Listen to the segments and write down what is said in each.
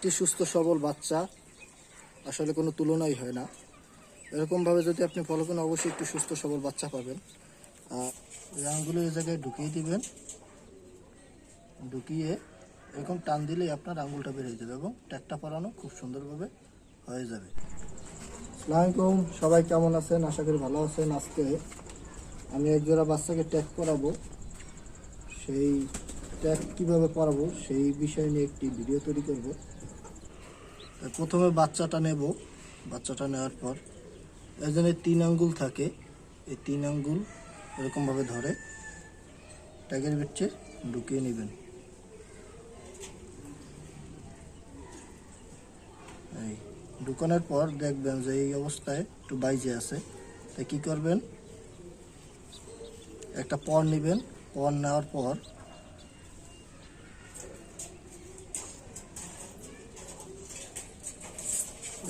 একটি সুস্থ, সবল বাচ্চা আসলে কোনো তুলনাই হয় না। এরকমভাবে যদি আপনি ফলো করেন, অবশ্যই একটু সুস্থ, সবল বাচ্চা পাবেন। আর আঙুলো এই জায়গায় ঢুকিয়ে দিবেন। ঢুকিয়ে এরকম টান দিলেই আপনার আঙুলটা বেরিয়ে যাবে এবং ট্যাগটা পরানো খুব সুন্দরভাবে হয়ে যাবে। আসসালামাইকুম সবাই কেমন আছেন? আশা করি ভালো আছেন। আজকে আমি এক জোড়া বাচ্চাকে ট্যাগ করাবো। সেই ট্যাগ কীভাবে পরাবো সেই বিষয় নিয়ে একটি ভিডিও তৈরি করব। প্রথমে বাচ্চাটা নেব। বাচ্চাটা নেওয়ার পর এজনের তিন আঙ্গুল থাকে। এই তিন আঙ্গুল এরকমভাবে ধরে ট্যাগের ভিতরে ঢুকিয়ে নেবেন। এই ঢুকানোর পর দেখবেন যে এই অবস্থায় একটু বাইজে আছে। তাই কী করবেন? একটা পর নেবেন। পর নেওয়ার পর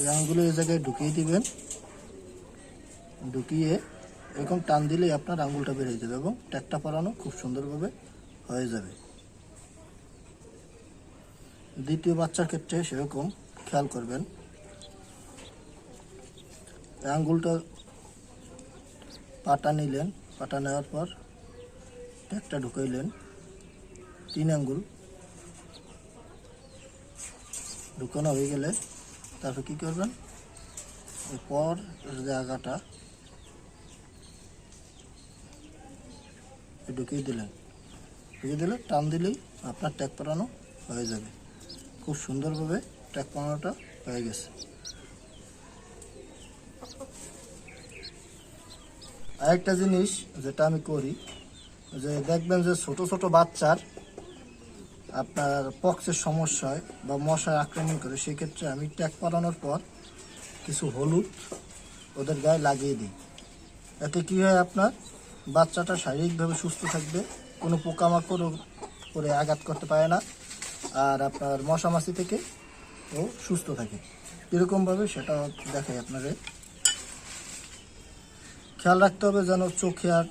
এই এই জায়গায় ঢুকিয়ে দিবেন। ঢুকিয়ে এরকম টান দিলেই আপনার আঙুলটা বেরিয়ে যাবে এবং ট্যাগটা পরানো খুব সুন্দরভাবে হয়ে যাবে। দ্বিতীয় বাচ্চার ক্ষেত্রে সেরকম খেয়াল করবেন। এই আঙ্গুলটা পাটা নিলেন, পাটা নেওয়ার পর ট্যাগটা ঢুকাইলেন। তিন আঙ্গুল। ঢুকানো হয়ে গেলে তারপর কি করবেন? ওই পর জায়গাটা ঢুকিয়ে দিলেন। ঢুকিয়ে দিলে টান দিলেই আপনার ট্যাগ পরানো হয়ে যাবে। খুব সুন্দরভাবে ট্যাগ পরানোটা হয়ে গেছে। আরেকটা জিনিস যেটা আমি করি, যে দেখবেন যে ছোট ছোট বাচ্চার আপনার পক্সের সমস্যা হয় বা মশায় আক্রমণ করে, সেক্ষেত্রে আমি ট্যাগ পরানোর পর কিছু হলুদ ওদের গায়ে লাগিয়ে দিই। এতে কী হয় আপনার? বাচ্চাটা শারীরিকভাবে সুস্থ থাকবে, কোনো পোকামাকড় করে আঘাত করতে পারে না, আর আপনার মশামাছি থেকে ও সুস্থ থাকে। এরকমভাবে সেটা দেখাই আপনাদের। খেয়াল রাখতে হবে যেন চোখে আর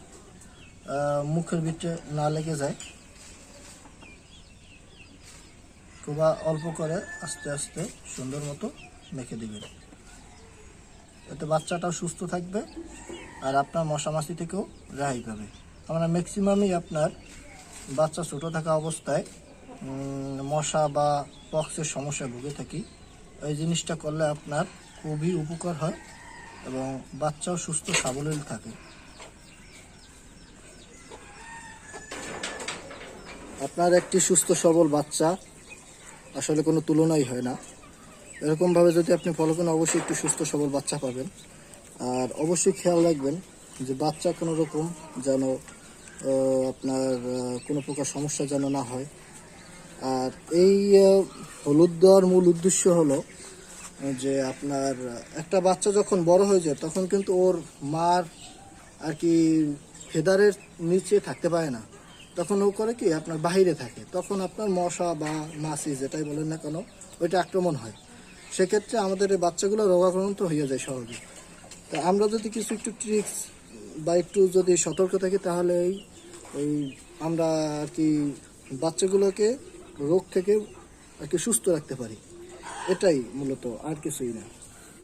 মুখের ভিতরে না লেগে যায়। খুব অল্প করে আস্তে আস্তে সুন্দর মতো মেখে দিবেন এতে বাচ্চাটাও সুস্থ থাকবে আর আপনার মশামাছি থেকেও রেহাই পাবে। আমরা ম্যাক্সিমামই আপনার বাচ্চা ছোট থাকা অবস্থায় মশা বা পক্সের সমস্যায় ভুগে থাকি। এই জিনিসটা করলে আপনার খুবই উপকার হয় এবং বাচ্চাও সুস্থ সাবলীল থাকে। আপনার একটি সুস্থ সবল বাচ্চা আসলে কোনো তুলনাই হয় না। এরকমভাবে যদি আপনি ফলো করেন, অবশ্যই একটু সুস্থ, সবল বাচ্চা পাবেন। আর অবশ্যই খেয়াল রাখবেন যে বাচ্চা কোনো রকম যেন আপনার কোনো প্রকার সমস্যা যেন না হয়। আর এই হলুদ দেওয়ার মূল উদ্দেশ্য হলো যে আপনার, একটা বাচ্চা যখন বড় হয়ে যায়, তখন কিন্তু ওর মার আর কি ফেদারের নিচে থাকতে পারে না। তখন ও করে কি, আপনার বাইরে থাকে। তখন আপনার মশা বা মাছি যেটাই বলেন না কেন, ওইটা আক্রমণ হয়। সেক্ষেত্রে আমাদের এই বাচ্চাগুলো রোগাক্রান্ত হয়ে যায় সহজে তা আমরা যদি কিছু একটু ট্রিক্স বা একটু যদি সতর্ক থাকি, তাহলে ওই আমরা আর কি বাচ্চাগুলোকে রোগ থেকে আর কি সুস্থ রাখতে পারি। এটাই মূলত আর কিছুই না।